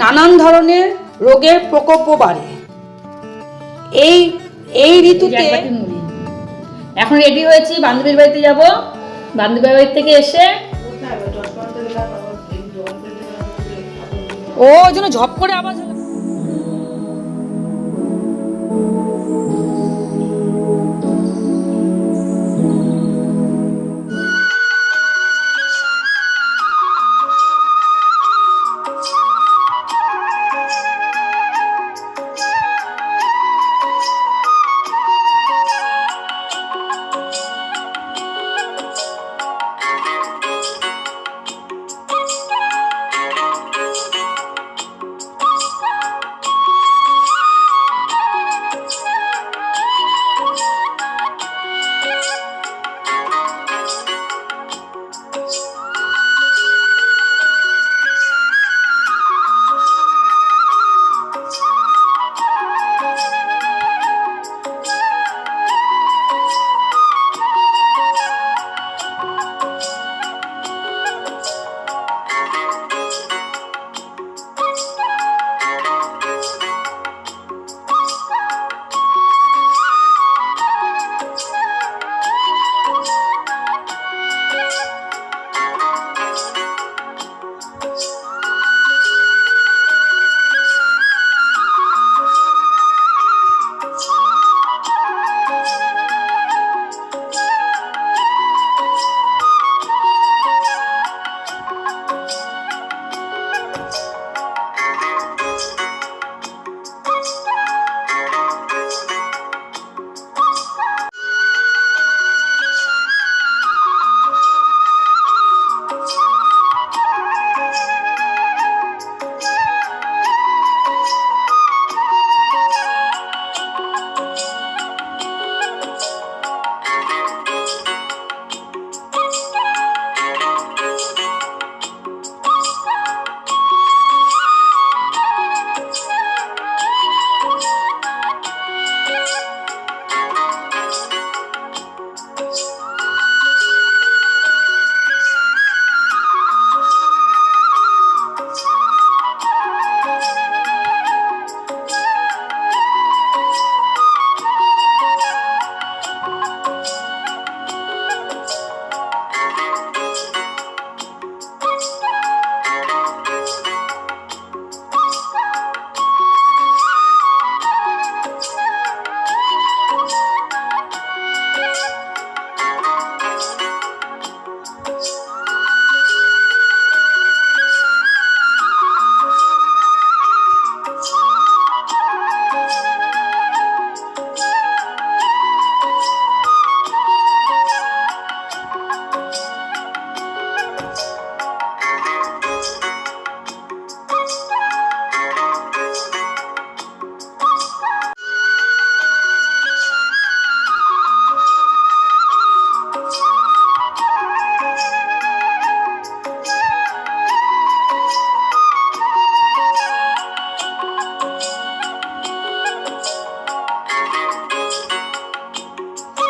নানান ধরনের রোগের প্রকোপও বাড়ে। এই এই ঋতুতে। এখন রেডি হয়েছি বান্ধবীর বাড়িতে যাব। বান্ধবীর বাড়ি থেকে এসে ও ওই জন্য ঝপ করে আওয়াজ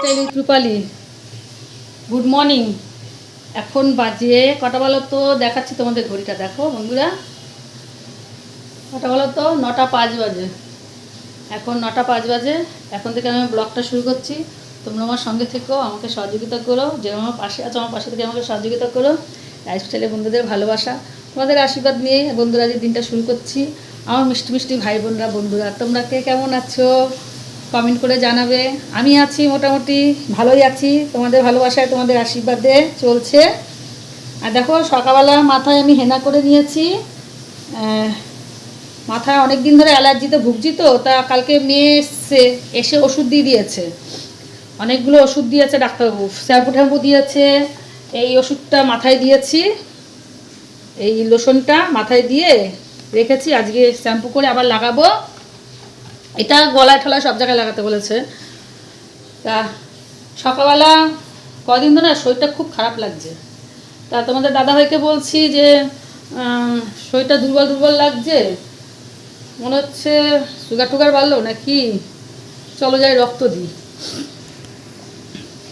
টেলি কৃপালি গুড মর্নিং এখন বাজে কটা বলো তো? দেখাচ্ছি তোমাদের ঘড়িটা, দেখো বন্ধুরা। কটা বলো তো? নটা পাঁচ বাজে। এখন নটা পাঁচ বাজে। এখন থেকে আমি ব্লগটা শুরু করছি। তোমরা আমার সঙ্গে থেকো, আমাকে সহযোগিতা করো। যে আমার পাশে আছো, আমার পাশে থেকে আমাকে সহযোগিতা করো। লাইফস্টাইলে বন্ধুদের ভালোবাসা। তোমাদের আশীর্বাদ নিয়ে বন্ধুরা যে দিনটা শুরু করছি। আমার মিষ্টি মিষ্টি ভাই বোনরা বন্ধুরা, তোমরা কে? কেমন আছো? কমেন্ট করে জানাবে। আমি আছি মোটামুটি ভালোই আছি। তোমাদের ভালোবাসায় তোমাদের আশীর্বাদে চলছে। আর দেখো, সকালবেলা মাথায় আমি হেনা করে নিয়েছি। মাথায় অনেক দিন ধরে অ্যালার্জিতে ভুগছি তো, তা কালকে মেয়ে এসছে, এসে ওষুধ দিয়ে দিয়েছে। অনেকগুলো ওষুধ দিয়েছে, ডাক্তারবাবু শ্যাম্পু ট্যাম্পু দিয়েছে। এই ওষুধটা মাথায় দিয়েছি। এই লোশনটা মাথায় দিয়ে রেখেছি, আজকে শ্যাম্পু করে আবার লাগাবো। এটা গলায় ঠলায় সব জায়গায় লাগাতে বলেছে। তা সকালবেলা কদিন ধরে শরীরটা খুব খারাপ লাগছে। তা তোমাদের দাদাভাইকে বলছি যে শরীরটা দুর্বল দুর্বল লাগছে? মনে হচ্ছে সুগার টুগার বাড়লো নাকি? চলো যাই রক্ত দিই।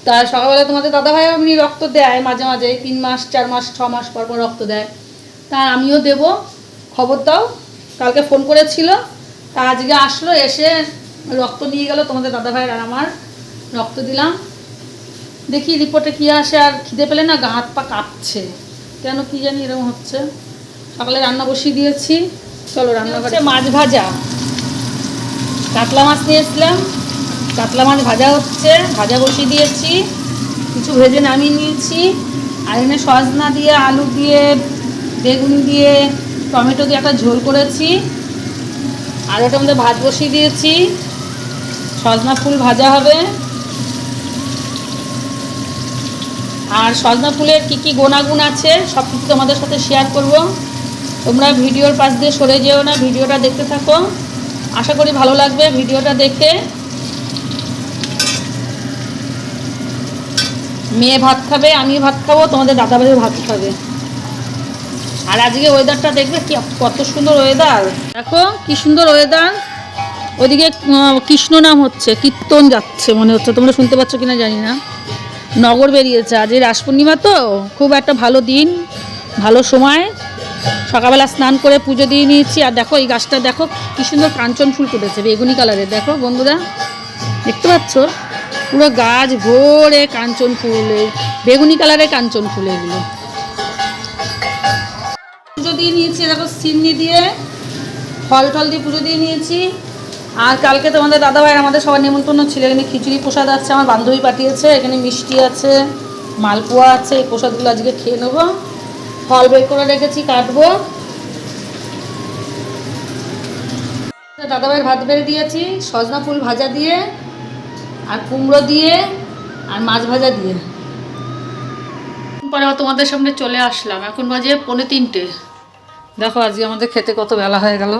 তা সকালবেলা তোমাদের দাদাভাই এমনি রক্ত দেয় মাঝে মাঝে, তিন মাস, চার মাস, ছ মাস পর পর রক্ত দেয়। তা আমিও দেব, খবর দাও। কালকে ফোন করেছিল তা আজকে আসলো এসে রক্ত নিয়ে গেল তোমাদের দাদা ভাইয়ের আর আমার। রক্ত দিলাম। দেখি রিপোর্টে কী আসে আর খিদে পেলে না গা হাত পা কাঁপছে। কেন কি জানি এরকম হচ্ছে। সকালে রান্না বসিয়ে দিয়েছি। চলো রান্না হচ্ছে মাছ ভাজা। কাতলা মাছ নিয়ে এসলাম কাতলা মাছ ভাজা হচ্ছে ভাজা বসিয়ে দিয়েছি। কিছু ভেজে নামিয়ে নিয়েছি। আর এখানে সজনা দিয়ে আলু দিয়ে বেগুন দিয়ে টমেটো দিয়ে একটা ঝোল করেছি। আর ওটার মধ্যে ভাত বসিয়ে দিয়েছি। সজনা ফুল ভাজা হবে। আর সজনা ফুলের কী কী গুণাগুণ আছে সব কিছু তোমাদের সাথে শেয়ার করব। তোমরা ভিডিওর পাশ দিয়ে সরে যেও না, ভিডিওটা দেখতে থাকো। আশা করি ভালো লাগবে ভিডিওটা দেখে। মেয়ে ভাত খাবে আমি ভাত খাব, তোমাদের দাদা ভাই ভাত খাবে। আর আজকে ওয়েদারটা দেখবে কত সুন্দর ওয়েদার দেখো কি সুন্দর ওয়েদার ওইদিকে আহ, কৃষ্ণ নাম হচ্ছে কীর্তন যাচ্ছে মনে হচ্ছে। তোমরা শুনতে পাচ্ছ কিনা জানি না। নগর বেরিয়েছে। আজ এই রাস পূর্ণিমা তো? খুব একটা ভালো দিন ভালো সময়। সকালবেলা স্নান করে পুজো দিয়ে নিয়েছি। আর দেখো এই গাছটা দেখো কি সুন্দর কাঞ্চন ফুল ফুটেছে বেগুনি কালারের দেখো বন্ধুরা দেখতে পাচ্ছ? পুরো গাছ ভরে কাঞ্চন ফুল বেগুনি কালারের কাঞ্চন ফুল এগুলো। পুজো দিয়ে নিয়েছি, দেখো সিন্নি দিয়ে, ফল টল দিয়ে পুজো দিয়ে নিয়েছি। আর কালকে তোমাদের দাদাভাই আমাদের সবার নিমন্ত্রণ ছিল, এখানে খিচুড়ি প্রসাদ আছে, আমার বান্ধবী পাঠিয়েছে, এখানে মিষ্টি আছে, মালপোয়া আছে, এই প্রসাদগুলো আজকে খেয়ে নেব। ফল বের করে রেখেছি, কাটবো। দাদাভাইয়ের ভাত বেড়ে দিয়েছি, সজনা ফুল ভাজা দিয়ে, আর কুমড়ো দিয়ে, আর মাছ ভাজা দিয়ে। পরে তোমাদের সামনে চলে আসলাম, এখন বাজে পৌনে তিনটে। দেখো আজকে আমাদের খেতে কত বেলা হয়ে গেল।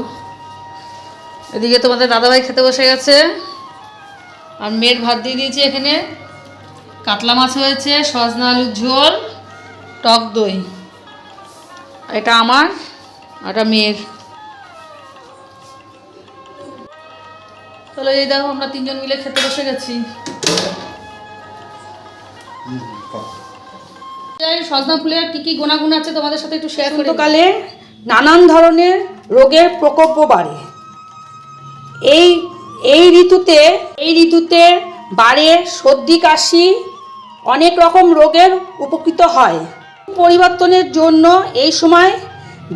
এদিকে তোমাদের দাদাভাই খেতে বসে গেছে। আর মেয়ের ভাত দিয়ে দিয়েছি এখানে। কাতলা মাছ হয়েছে সজনা আলুর ঝোল টক দই। এটা আমার আর এটা মেয়ের। তাহলে এই দেখো আমরা তিনজন মিলে খেতে বসে গেছি। সজনা ফুলের কি কি গুণাগুণ আছে তোমাদের সাথে একটু শেয়ার করে দিই। নানান ধরনের রোগের প্রকোপ বাড়ে। এই এই ঋতুতে এই ঋতুতে বাড়ে সর্দি, কাশি, অনেক রকম রোগের উপকৃত হয়। পরিবর্তনের জন্য এই সময়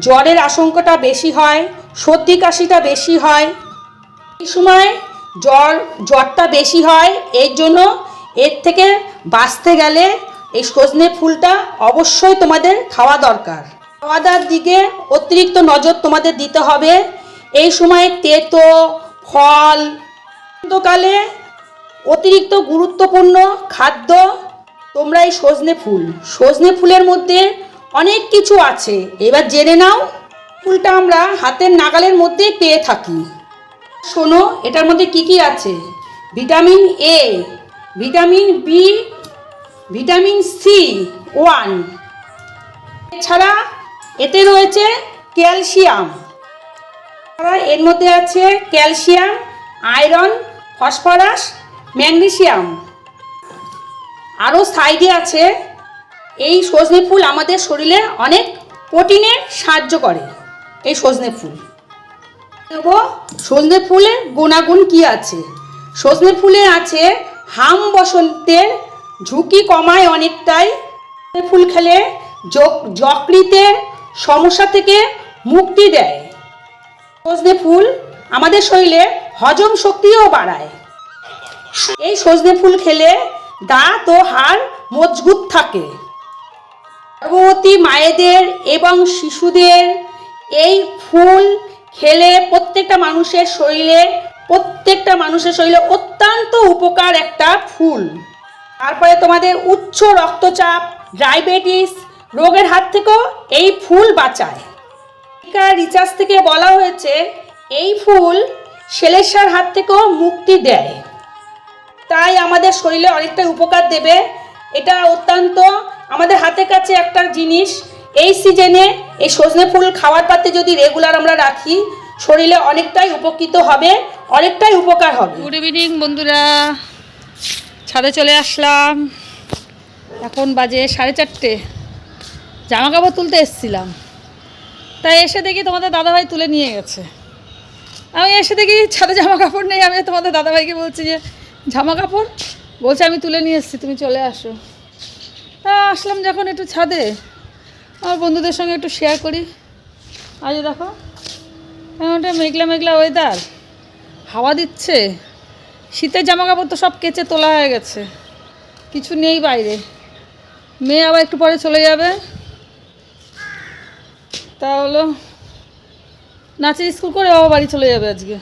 জ্বরের আশঙ্কাটা বেশি হয়, সর্দি, কাশিটা বেশি হয়। এই সময় জ্বর, জ্বরটা বেশি হয়, এর জন্য এর থেকে বাঁচতে গেলে এই সজনে ফুলটা অবশ্যই তোমাদের খাওয়া দরকার। খাওয়া দাওয়ার দিকে অতিরিক্ত নজর তোমাদের দিতে হবে। এই সময় তেতো, ফল বসন্তকালে অতিরিক্ত গুরুত্বপূর্ণ খাদ্য, তোমরা এই সজনে ফুল। সজনে ফুলের মধ্যে অনেক কিছু আছে। এবার জেনে নাও, ফুলটা আমরা হাতের নাগালের মধ্যেই পেয়ে থাকি। শোনো, এটার মধ্যে কি কি আছে? Vitamin A vitamin B vitamin C one. এছাড়া এতে রয়েছে ক্যালসিয়াম। এর মধ্যে আছে ক্যালসিয়াম, আয়রন, ফসফরাস, ম্যাগনেসিয়াম। আরও সাইডে আছে, এই সজনে ফুল আমাদের শরীরে অনেক প্রোটিনের সাহায্য করে, এই সজনে ফুল। নেব সজনে ফুলের গুণাগুণ কি আছে? সজনে ফুলে আছে হাম বসন্তের ঝুঁকি কমায় অনেকটাই। ফুল খেলে যক- যকৃতের সমস্যা থেকে মুক্তি দেয়। সজনে ফুল আমাদের শরীরে হজম শক্তিও বাড়ায়। এই সজনে ফুল খেলে দাঁত ও হাড় মজবুত থাকে। গর্ভবতী মায়েদের এবং শিশুদের এই ফুল খেলে প্রত্যেকটা মানুষের শরীরে, প্রত্যেকটা মানুষের শরীরে অত্যন্ত উপকার একটা ফুল। তারপরে তোমাদের উচ্চ রক্তচাপ, ডায়াবেটিস রোগের হাত থেকেও এই ফুল বাঁচায়। রিচার্জ থেকে বলা হয়েছে, এই ফুল সেলেসার হাত থেকেও মুক্তি দেয়। তাই আমাদের শরীরে অনেকটা উপকার দেবে। এটা অত্যন্ত আমাদের হাতের কাছে একটা জিনিস। এই সিজনে এই সজনে ফুল খাওয়ার পাতে যদি রেগুলার আমরা রাখি, শরীরে অনেকটাই উপকৃত হবে, অনেকটাই উপকার হবে। গুড ইভিনিং বন্ধুরা। ছাদে চলে আসলাম। এখন বাজে সাড়ে চারটে। জামা কাপড় তুলতে এসেছিলাম। তাই এসে দেখি তোমাদের দাদাভাই তুলে নিয়ে গেছে। আমি এসে দেখি ছাদে জামা কাপড় নেই, আমি তোমাদের দাদাভাইকে বলছি যে জামা কাপড় বলছে, আমি তুলে নিয়ে এসেছি, তুমি চলে আসো। তা আসলাম যখন একটু ছাদে। আমার বন্ধুদের সঙ্গে একটু শেয়ার করি। আজ দেখো এমনটা মেঘলা মেঘলা ওয়েদার হাওয়া দিচ্ছে। শীতের জামা কাপড় তো সব কেচে তোলা হয়ে গেছে। কিছু নেই বাইরে। মেয়ে আবার একটু পরে চলে যাবে। তা হলো নাচের স্কুল করে বাবা বাড়ি চলে যাবে আজকে।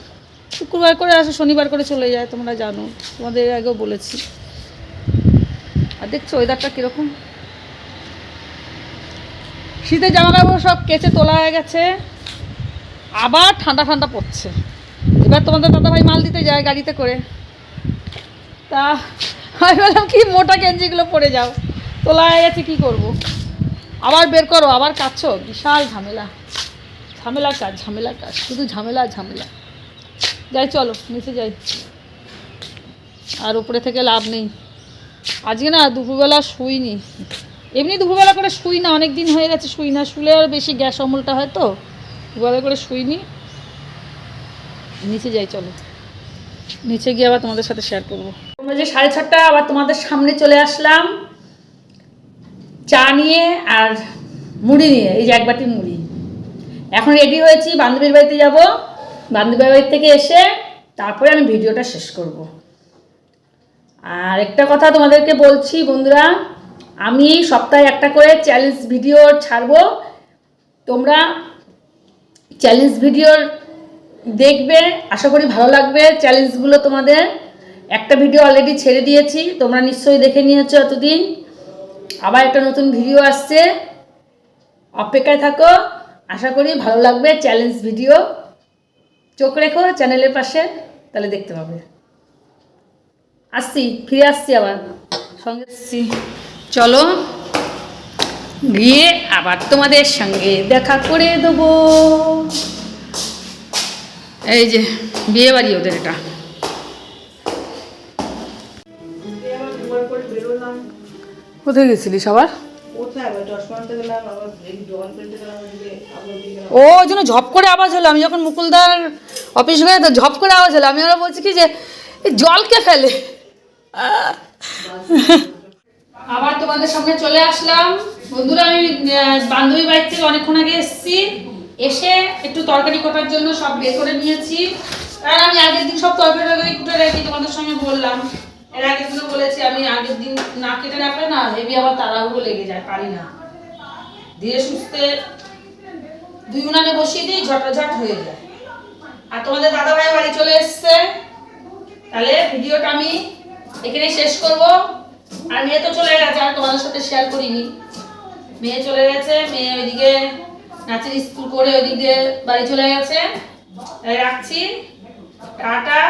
শুক্রবার করে আসে, শনিবার করে চলে যায়, তোমরা জানো। তোমাদের আগেও বলেছি। আর দেখছ ওয়েদারটা কীরকম? শীতের জামা কাপড় সব কেচে তোলা হয়ে গেছে। আবার ঠান্ডা ঠান্ডা পড়ছে। এবার তোমাদের দাদাভাই মাল দিতে যায় গাড়িতে করে। তা, আমি বললাম, কি মোটা গেঞ্জিগুলো পরে যাও। তোলা হয়ে গেছে, কী করব? আবার বের করো, আবার কাটছো বিশাল ঝামেলা। ঝামেলার কাজ ঝামেলার কাজ শুধু ঝামেলা ঝামেলা। যাই, চলো, নিচে যাই। আর উপরে থেকে লাভ নেই। আজকে না দুপুরবেলা শুইনি। এমনি দুপুরবেলা করে শুই না অনেক দিন হয়ে গেছে শুই না। শুলে আর বেশি গ্যাস অমলটা হয় তো, দুপুরবেলা করে শুইনি। নিচে যাই, চলো। নিচে গিয়ে আবার তোমাদের সাথে শেয়ার করব। তোমরা যে সাড়ে ছটা, আবার তোমাদের সামনে চলে আসলাম। চা নিয়ে আর মুড়ি নিয়ে, এই যে এক বাটি মুড়ি। এখন রেডি হয়েছি, বান্ধবীর বাড়িতে যাব। বান্ধবীর বাড়ি থেকে এসে তারপরে আমি ভিডিওটা শেষ করব। আর একটা কথা তোমাদেরকে বলছি বন্ধুরা, আমি সপ্তাহে একটা করে চ্যালেঞ্জ ভিডিও ছাড়বো। তোমরা চ্যালেঞ্জ ভিডিওর দেখবে, আশা করি ভালো লাগবে চ্যালেঞ্জগুলো তোমাদের। একটা ভিডিও অলরেডি ছেড়ে দিয়েছি, তোমরা নিশ্চয়ই দেখে নিয়েছো এতদিন। আবার একটা নতুন ভিডিও আসছে। অপেক্ষায় থাকো। আশা করি ভালো লাগবে চ্যালেঞ্জ ভিডিও চোখ রেখো চ্যানেলের পাশে, তাহলে দেখতে পাবে। আসছি, ফিরে আসছি আবার। সঙ্গে আসছি। চলো, গিয়ে আবার তোমাদের সঙ্গে দেখা করে দেবো। এই যে বিয়ে বাড়ি ওদের এটা। কোথায় গেছিলিস আবার ও ওই জন্য ঝপ করে আওয়াজ হলো। আমি যখন মুকুলদার অফিস গেলে তো ঝপ করে আওয়াজ হলো। আমি ওরা বলছি কি যে জলকে ফেলে? আবার তোমাদের সামনে চলে আসলাম। বন্ধুরা আমি বান্ধবী বাড়ি থেকে অনেকক্ষণ আগে এসেছি। এসে একটু তরকারি করার জন্য সব বের করে নিয়েছি। আর আমি আগের দিন সব তরকারি টরকারি কুটে রাখি তোমাদের সঙ্গে বললাম। এর আগের দিনও বলেছি, আমি আগের দিন না কেটে রাখলে না হেবি আবার তাড়াহুড়ো লেগে যায়, পারি না। ধীরে সুস্থে দুই উনানে বসিয়ে দিই ঝটাঝট হয়ে যায়। আর তোমাদের দাদা ভাই বাড়ি চলে এসছে। তাহলে ভিডিওটা আমি এখানেই শেষ করব। আর মেয়ে তো চলে গেছে, আর তোমাদের সাথে শেয়ার করিনি। মেয়ে চলে গেছে, মেয়ে ওইদিকে নাচের স্কুল করে ওইদিক দিয়ে বাড়ি চলে গেছে। রাখছি। টাটা।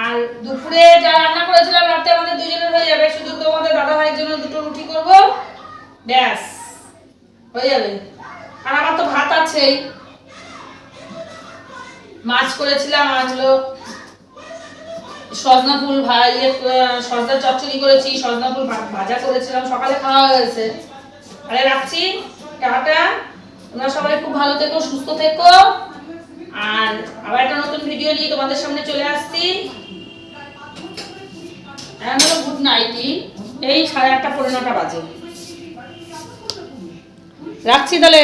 আর দুপুরে যা রান্না করেছিলাম, রাতে আমাদের দুজনের হয়ে যাবে। শুধু তোমাদের দাদা ভাইয়ের জন্য দুটো রুটি করব। ব্যাস, হয়ে যাবে। আর আমার তো ভাত আছেই। মাছ করেছিলাম আর হলো সজনা ফুল ভাই সজনা চচ্চড়ি করেছি, সজনা ফুল ভাজা করেছিলাম, সকালে খাওয়া হয়ে গেছে। তাহলে রাখছি, টাটা। তোমরা সবাই খুব ভালো থেকো, সুস্থ থেকো। আর আবার একটা নতুন ভিডিও নিয়ে তোমাদের সামনে চলে আসছি। এখন গুড নাইটই এই সাড়ে আটটা পনেরো নটা বাজে। রাখছি তাহলে।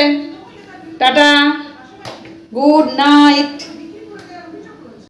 টাটা। Good night.